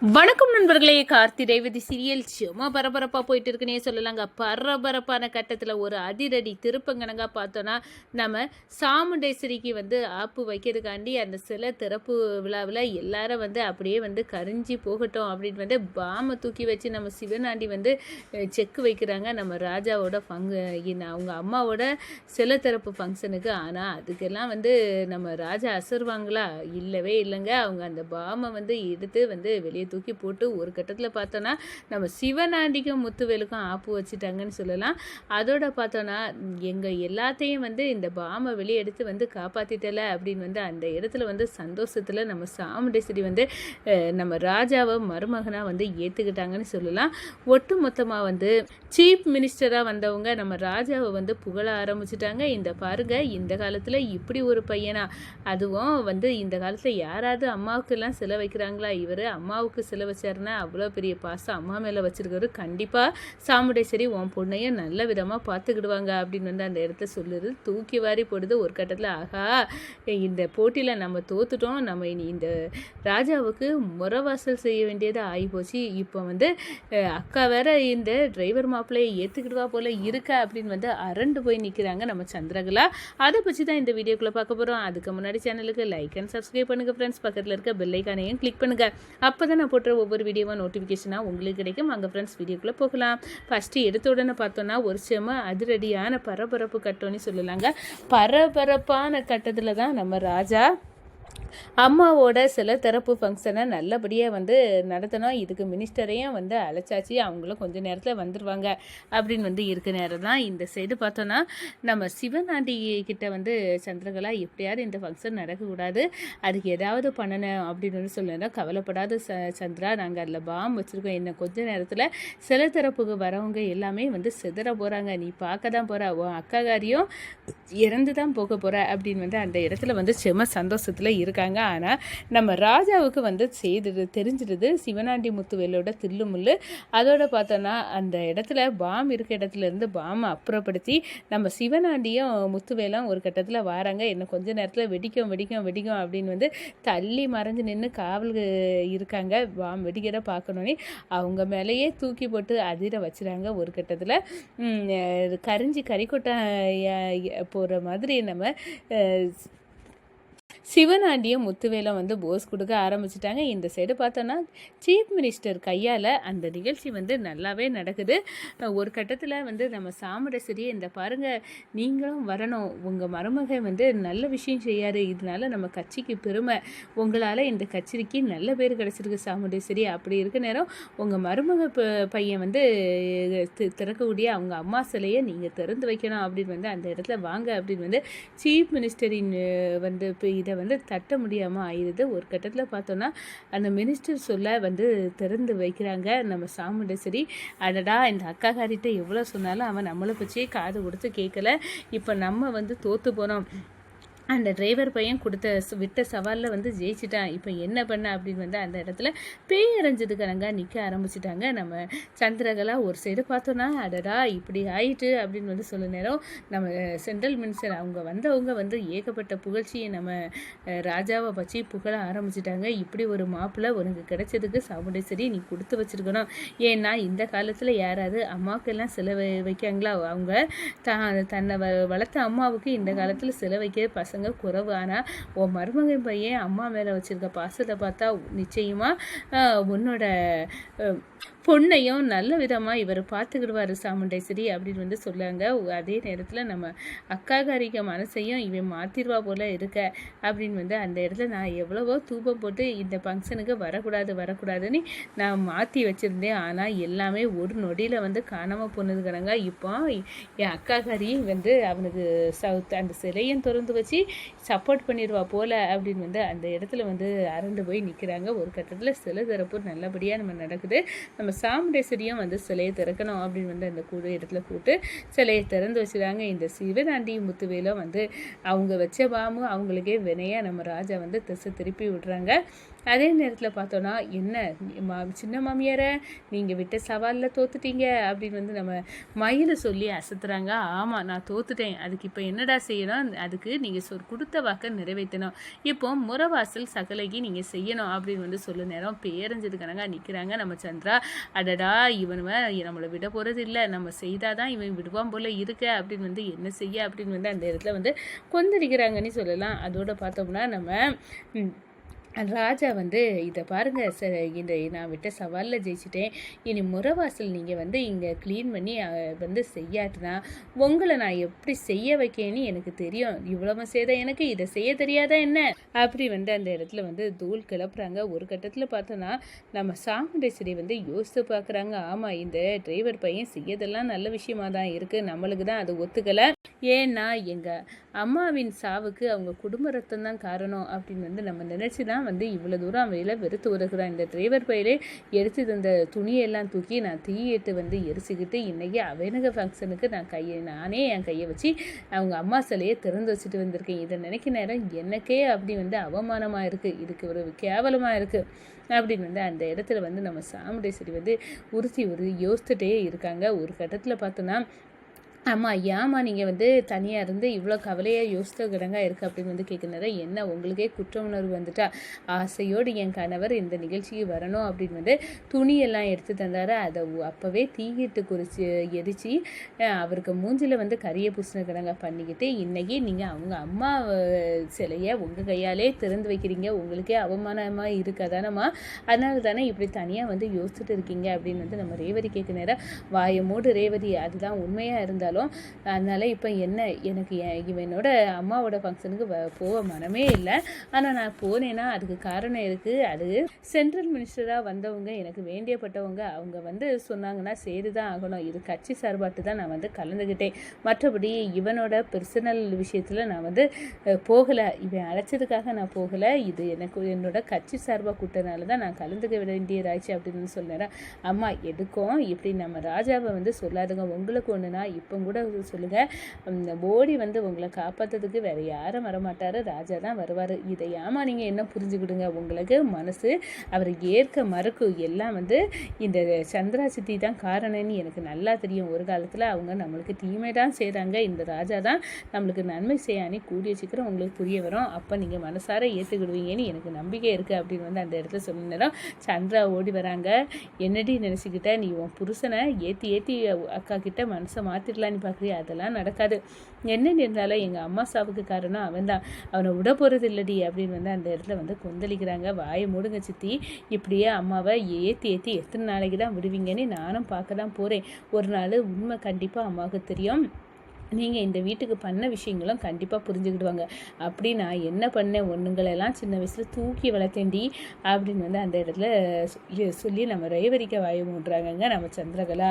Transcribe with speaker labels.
Speaker 1: வணக்கம் நண்பர்களே. கார்த்தி ரேவதி சீரியல் சும்மா பரபரப்பாக போயிட்டு இருக்குன்னே சொல்லலாங்க. பரபரப்பான கட்டத்தில் ஒரு அதிரடி திருப்பங்கனங்க பார்த்தோன்னா நம்ம சாமுண்டேஸ்வரிக்கு வந்து ஆப்பு வைக்கிறதுக்காண்டி அந்த சிலை திறப்பு விழாவில் எல்லாரும் வந்து அப்படியே வந்து கரிஞ்சி போகட்டும் அப்படின்னு வந்து பாமை தூக்கி வச்சு நம்ம சிவனாண்டி வந்து செக்கு வைக்கிறாங்க. நம்ம ராஜாவோட ஃபங்கு அவங்க அம்மாவோட சிலை திறப்பு ஃபங்க்ஷனுக்கு ஆனால் அதுக்கெல்லாம் வந்து நம்ம ராஜா அசருவாங்களா? இல்லவே இல்லைங்க. அவங்க அந்த பாமை வந்து எடுத்து வந்து வெளியே தூக்கி போட்டு ஒரு கட்டத்தில் பார்த்தோன்னா நம்ம சிவனாண்டிக்கும் முத்துவேலுக்கும் ஆப்பு வச்சுட்டாங்கன்னு சொல்லலாம். அதோட பார்த்தோன்னா எங்கள் எல்லாத்தையும் வந்து இந்த பாமை வெளியே எடுத்து வந்து காப்பாற்றிட்டல அப்படின்னு வந்து அந்த இடத்துல வந்து சந்தோஷத்தில் நம்ம சாமுண்டேஸ்வரி வந்து நம்ம ராஜாவை மருமகனாக வந்து ஏற்றுக்கிட்டாங்கன்னு சொல்லலாம். ஒட்டு மொத்தமாக வந்து சீஃப் மினிஸ்டராக வந்தவங்க நம்ம ராஜாவை வந்து புகழ ஆரம்பிச்சிட்டாங்க. இந்த பாருங்க இந்த காலத்தில் இப்படி ஒரு பையனா. அதுவும் வந்து இந்த காலத்தில் யாராவது அம்மாவுக்கெல்லாம் சிலை வைக்கிறாங்களா இவர் அம்மாவுக்கு சிலை வச்சாருன்னா அவ்வளோ பெரிய பாசம் அம்மா மேலே வச்சிருக்கவர் கண்டிப்பாக சாமுண்டேஸ்வரி உன் பொண்ணையும் நல்ல விதமாக பார்த்துக்கிடுவாங்க அப்படின்னு வந்து அந்த இடத்த சொல்லுது. தூக்கி வாரி போடுது ஒரு கட்டத்தில். ஆகா இந்த போட்டியில் நம்ம தோத்துட்டோம். நம்ம இனி இந்த ராஜாவுக்கு முறவாசல் செய்ய வேண்டியது ஆகிப்போச்சு. இப்போ வந்து அக்கா வேற இந்த டிரைவர் மாப்பிள்ளையை ஏற்றுக்கிடுவா போல இருக்க அப்படின்னு வந்து அரண்டு போய் நிற்கிறாங்க நம்ம சந்திரகலா. அதை பற்றி தான் இந்த வீடியோக்குள்ளே பார்க்க போகிறோம் அதுக்கு முன்னாடி சேனலுக்கு லைக் அண்ட் சப்ஸ்கிரைப் பண்ணுங்கள் ஃப்ரெண்ட்ஸ் பக்கத்தில் இருக்க பெல்லைக்கானையும் கிளிக் பண்ணுங்கள் அப்போ தான் நான் போட்டுற ஒவ்வொரு வீடியோவாக நோட்டிஃபிகேஷனாக உங்களுக்கு கிடைக்கும். அங்கே ஃப்ரெண்ட்ஸ் வீடியோக்குள்ளே போகலாம். ஃபஸ்ட்டு எடுத்த உடனே பார்த்தோன்னா ஒரு செம அதிரடியான பரபரப்பு கட்டம்னு சொல்லலாங்க. பரபரப்பான கட்டத்தில் தான் நம்ம ராஜா அம்மாவோட சில திறப்பு ஃபங்க்ஷனை நல்லபடியாக வந்து நடத்தணும். இதுக்கு மினிஸ்டரையும் வந்து அழைச்சாச்சு. அவங்களும் கொஞ்சம் நேரத்தில் வந்துடுவாங்க அப்படின்னு வந்து இருக்க நேரம் தான் இந்த சைடு பார்த்தோன்னா நம்ம சிவனாண்டி கிட்ட வந்து சந்திரகலா எப்படியாவது இந்த ஃபங்க்ஷன் நடக்கக்கூடாது. அதுக்கு ஏதாவது பண்ணணும் அப்படின்னு வந்து சொல்லணும் கவலைப்படாத ச சந்திரா நாங்கள் அதில் பாம் வச்சுருக்கோம். என்ன கொஞ்ச நேரத்தில் சில தரப்புக்கு வரவங்க எல்லாமே வந்து சிதற போகிறாங்க நீ பார்க்க தான் போகிற உன் அக்காகாரியும் இறந்து தான் போக போகிற அப்படின்னு வந்து அந்த இடத்துல வந்து செம சந்தோஷத்தில் இருக்காங்க. ஆனால் நம்ம ராஜாவுக்கு வந்து செய்தது தெரிஞ்சிடுது. சிவனாண்டி முத்துவேலோட தில்லுமுள்ளு அதோட பார்த்தோன்னா அந்த இடத்துல பாம் இருக்க இடத்துல இருந்து பாமை அப்புறப்படுத்தி நம்ம சிவனாண்டியும் முத்துவேலும் ஒரு கட்டத்தில் வராங்க. இன்னும் கொஞ்ச நேரத்தில் வெடிக்கும் வெடிக்கும் வெடிக்கும் அப்படின்னு வந்து தள்ளி மறைஞ்சு நின்று காவல் இருக்காங்க. பாம் வெடிக்கிற பார்க்கணுன்னே அவங்க மேலேயே தூக்கி போட்டு அதிர வச்சுறாங்க. ஒரு கட்டத்தில் கரிஞ்சி கறிக்கொட்டை போகிற மாதிரி நம்ம சிவனாண்டியும் முத்துவேலம் வந்து போஸ் கொடுக்க ஆரம்பிச்சிட்டாங்க. இந்த சைடு பார்த்தோன்னா சீஃப் மினிஸ்டர் கையால் அந்த நிகழ்ச்சி வந்து நல்லாவே நடக்குது. ஒரு கட்டத்தில் வந்து நம்ம சாமுண்டேஸ்வரியை இந்த பாருங்கள் நீங்களும் வரணும். உங்கள் மருமகன் வந்து நல்ல விஷயம் செய்யாரு. இதனால நம்ம கட்சிக்கு பெருமை. உங்களால் இந்த கட்சிக்கு நல்ல பேர் கிடச்சிருக்கு சாமுண்டேஸ்வரி. அப்படி இருக்க நேரம் உங்கள் மருமக ப- பையன் வந்து திறக்கக்கூடிய அவங்க அம்மா சிலையை நீங்கள் திறந்து வைக்கணும் அப்படின்னு வந்து அந்த இடத்துல வாங்க அப்படின்னு வந்து சீஃப் மினிஸ்டரின் வந்து இப்போ இதை வந்து தட்ட முடியாமல் ஆயிடுது ஒரு கட்டத்தில் பார்த்தோன்னா அந்த மினிஸ்டர் சொல்ல வந்து திறந்து வைக்கிறாங்க. நம்ம சாமுண்டேஸ்வரி அடடா இந்த அக்காக்காரிட்ட எவ்வளோ சொன்னாலும் அவன் நம்மளை பற்றியே காது கொடுத்து கேட்கல. இப்போ நம்ம வந்து தோற்று போனோம் அந்த டிரைவர் பையன் கொடுத்த விட்ட சவாலில் வந்து ஜெயிச்சிட்டான். இப்போ என்ன பண்ண அப்படின்னு வந்து அந்த இடத்துல பேய் அரைஞ்சதுக்காரங்க நிற்க ஆரம்பிச்சிட்டாங்க. நம்ம சந்திரகலா ஒரு சைடு பார்த்தோன்னா அடடா இப்படி ஆயிட்டு அப்படின்னு வந்து சொல்ல நேரம் நம்ம சென்ட்ரல் மினிஸ்டர் அவங்க வந்தவங்க வந்து ஏகப்பட்ட புகழ்ச்சியை நம்ம ராஜாவை பற்றி புகழ ஆரம்பிச்சிட்டாங்க. இப்படி ஒரு மாப்பிள்ளை உனக்கு கிடைச்சதுக்கு சாமுண்டேஸ்வரி நீ கொடுத்து வச்சிருக்கணும். ஏன்னா இந்த காலத்தில் யாராவது அம்மாவுக்கெல்லாம் சில வைக்காங்களா? அவங்க தான் தன்னை வ வளர்த்த அம்மாவுக்கு இந்த காலத்தில் சில வைக்க பச பசங்க குறவு ஆனால் உன் மருமகன் பையன் அம்மா மேலே வச்சிருக்க பாசத்தை பார்த்தா நிச்சயமாக உன்னோட பொண்ணையும் நல்ல விதமாக இவர் பார்த்துக்கிடுவார் சாமுண்டேஸ்வரி அப்படின்னு வந்து சொல்லாங்க. அதே நேரத்தில் நம்ம அக்காகாரிக்க மனசையும் இவன் மாத்திருவா போல் இருக்க அப்படின்னு வந்து அந்த இடத்துல நான் எவ்வளவோ தூபம் போட்டு இந்த ஃபங்க்ஷனுக்கு வரக்கூடாது வரக்கூடாதுன்னு நான் மாற்றி வச்சுருந்தேன். ஆனால் எல்லாமே ஒரு நொடியில் வந்து காணாமல் போனதுக்கிறாங்க இப்போ என் அக்காக்காரி வந்து அவனுக்கு சவுத் அந்த சிலையும் திறந்து வச்சு சப்போர்ட் பண்ணிடுவா போல அப்படின்னு வந்து அந்த இடத்துல வந்து அரண்டு போய் நிற்கிறாங்க ஒரு கட்டத்தில் சிலை தரப்பு நல்லபடியாக நம்ம நடக்குது. நம்ம சாமுண்டேஸ்வரியும் வந்து சிலையை திறக்கணும் அப்படின்னு வந்து அந்த கூடு இடத்துல போட்டு சிலையை திறந்து வச்சுறாங்க இந்த சிவதாண்டி முத்துவேலும் வந்து அவங்க வச்ச பாம்பு அவங்களுக்கே வினையாக நம்ம ராஜா வந்து திசை திருப்பி விடுறாங்க. அதே நேரத்தில் பார்த்தோன்னா என்ன? மா சின்ன மாமியாரை நீங்கள் விட்ட சவாலில் தோத்துட்டீங்க. அப்படின்னு வந்து நம்ம மயிலை சொல்லி அசத்துறாங்க. ஆமாம் நான் தோத்துட்டேன். அதுக்கு இப்போ என்னடா செய்யணும்? அதுக்கு நீங்கள் சொ கொடுத்த வாக்கை நிறைவேற்றணும். இப்போ முறவாசல் சகலைக்கு நீங்கள் செய்யணும். அப்படின்னு வந்து சொல்ல நேரம். பேரஞ்சது நிற்கிறாங்க நம்ம சந்திரா. அடடா இவனுவன் நம்மளை விட போகிறது இல்லை நம்ம செய்தால் தான் இவன் விடுவான் போல் இருக்க. அப்படின்னு வந்து என்ன செய்ய அப்படின்னு வந்து அந்த இடத்துல வந்து கொந்தளிக்கிறாங்கன்னு சொல்லலாம். அதோட பார்த்தோம்னா நம்ம ராஜா வந்து இதை பாருங்கள் சார் இந்த நான் விட்ட சவாலில் ஜெயிச்சிட்டேன். இனி முறவாசல் நீங்கள் வந்து இங்கே க்ளீன் பண்ணி வந்து செய்யாட்டுனா உங்களை நான் எப்படி செய்ய வைக்கேன்னு எனக்கு தெரியும். இவ்வளவு செய்த எனக்கு இதை செய்ய தெரியாதா என்ன? அப்படி வந்து அந்த இடத்துல வந்து தூள் கிளப்புறாங்க. ஒரு கட்டத்தில் பார்த்தோன்னா நம்ம சாமுண்டேஸ்வரி வந்து யோசித்து பார்க்குறாங்க ஆமாம் இந்த டிரைவர் பையன் செய்யதெல்லாம் நல்ல விஷயமா தான் இருக்குது நம்மளுக்கு தான் அது ஒத்துக்கலை. ஏன்னா எங்கள் அம்மாவின் சாவுக்கு அவங்க குடும்ப ரத்தம் தான் காரணம் அப்படின்னு வந்து நம்ம நினச்சி தான் வந்து இவ்வளோ தூரம் அவையில் வெறுத்து வருகிறான் இந்த டிரைவர் பையிலே எடுத்து தந்த துணியெல்லாம் தூக்கி நான் தீயிட்டு வந்து எரிச்சுக்கிட்டு இன்றைக்கி அவனுங்க ஃபங்க்ஷனுக்கு நான் கையை நானே என் கையை வச்சு அவங்க அம்மா சிலையை திறந்து வச்சுட்டு வந்திருக்கேன். இதை நினைக்க நேரம் எனக்கே அப்படி வந்து அவமானமாக இருக்குது இதுக்கு ஒரு கேவலமாக இருக்குது அப்படின்னு வந்து அந்த இடத்துல வந்து நம்ம சாமுண்டேஸ்வரி வந்து உறுத்தி உறுதி யோசித்துட்டே இருக்காங்க. ஒரு கட்டத்தில் பார்த்தோன்னா ஆமாம் ஏமா நீங்கள் வந்து தனியாக இருந்து இவ்வளோ கவலையாக யோசித்த கிடங்காக இருக்குது அப்படின்னு வந்து கேட்குறத என்ன உங்களுக்கே குற்ற உணர்வு வந்துட்டா ஆசையோடு என் கணவர் இந்த நிகழ்ச்சிக்கு வரணும் அப்படின்னு வந்து துணியெல்லாம் எடுத்து தந்தார். அதை அப்போவே தீயிட்டு குறித்து எரிச்சு அவருக்கு மூஞ்சில் வந்து கரிய பூசின கிடங்கா பண்ணிக்கிட்டு இன்றைக்கி நீங்கள் அவங்க அம்மா சிலையை உங்கள் கையாலே திறந்து வைக்கிறீங்க. உங்களுக்கே அவமானமாக இருக்காதானம்மா அதனால தானே இப்படி தனியாக வந்து யோசிச்சுட்டு இருக்கீங்க அப்படின்னு வந்து நம்ம ரேவதி கேட்க நேரம் வாயமோடு ரேவதி அதுதான் உண்மையாக இருந்தாலும் அதனால் இப்போ என்ன எனக்கு என் இவனோட அம்மாவோட ஃபங்க்ஷனுக்கு வ போக மனமே இல்லை. ஆனால் நான் போனேன்னா அதுக்கு காரணம் இருக்குது அது சென்ட்ரல் மினிஸ்டராக வந்தவங்க எனக்கு வேண்டியப்பட்டவங்க அவங்க வந்து சொன்னாங்கன்னா செய்து தான் ஆகணும். இது கட்சி சார்பாட்டு தான் நான் வந்து கலந்துக்கிட்டேன் மற்றபடி இவனோட பர்சனல் விஷயத்தில் நான் வந்து போகலை. இவன் அழைச்சதுக்காக நான் போகலை. இது எனக்கு என்னோட கட்சி சார்பாக கூட்டனால தான் நான் கலந்துக்க வேண்டியதாச்சு அப்படின்னு சொன்னேன் அம்மா எதுக்கும் இப்படி நம்ம ராஜாவை வந்து சொல்லாதுங்க. உங்களுக்கு ஒன்றுனா இப்போ கூட சொல்லுங்கள் போடி வந்து உங்களை காப்பாற்றுறதுக்கு வேறு யாரும் வரமாட்டார். ராஜா தான் வருவார். இதை ஏமா நீங்கள் என்ன புரிஞ்சுக்கிடுங்க? உங்களுக்கு மனசு அவர் ஏற்க மறுக்கு எல்லாம் வந்து இந்த சந்திரா சித்தி தான் காரணம்னு எனக்கு நல்லா தெரியும். ஒரு காலத்தில் அவங்க நம்மளுக்கு தீமை தான் செய்கிறாங்க இந்த ராஜா தான் நம்மளுக்கு நன்மை செய்யானே கூடிய சீக்கிரம் உங்களுக்கு புரிய வரும். அப்போ நீங்கள் மனசார ஏற்றுக்கிடுவீங்கன்னு எனக்கு நம்பிக்கை இருக்குது அப்படின்னு வந்து அந்த இடத்துல சொன்ன நேரம் சந்திரா ஓடி வராங்க. என்னடி நினச்சிக்கிட்ட? நீ உன் புருஷனை ஏற்றி ஏற்றி அக்கா கிட்ட மனசை மாற்றிடலாம் மாற்றிடலான்னு பார்க்குறியா அதெல்லாம் நடக்காது. என்ன இருந்தாலும் எங்கள் அம்மா சாவுக்கு காரணம் அவன்தான். அவனை விட போகிறது இல்லடி அப்படின்னு வந்து அந்த இடத்துல வந்து கொந்தளிக்கிறாங்க. வாயை மூடுங்க சித்தி. இப்படியே அம்மாவை ஏற்றி ஏற்றி எத்தனை நாளைக்கு தான் விடுவீங்கன்னு நானும் பார்க்க தான் போகிறேன் ஒரு நாள் உண்மை கண்டிப்பாக அம்மாவுக்கு தெரியும். நீங்கள் இந்த வீட்டுக்கு பண்ண விஷயங்களும் கண்டிப்பாக புரிஞ்சுக்கிடுவாங்க. அப்படி நான் என்ன பண்ணேன்? ஒன்றுங்களெல்லாம் சின்ன வயசில் தூக்கி வளர்த்தேண்டி அப்படின்னு வந்து அந்த இடத்துல சொல்லி நம்ம ரேவரிக்க வாய மூடுறாங்கங்க நம்ம சந்திரகலா.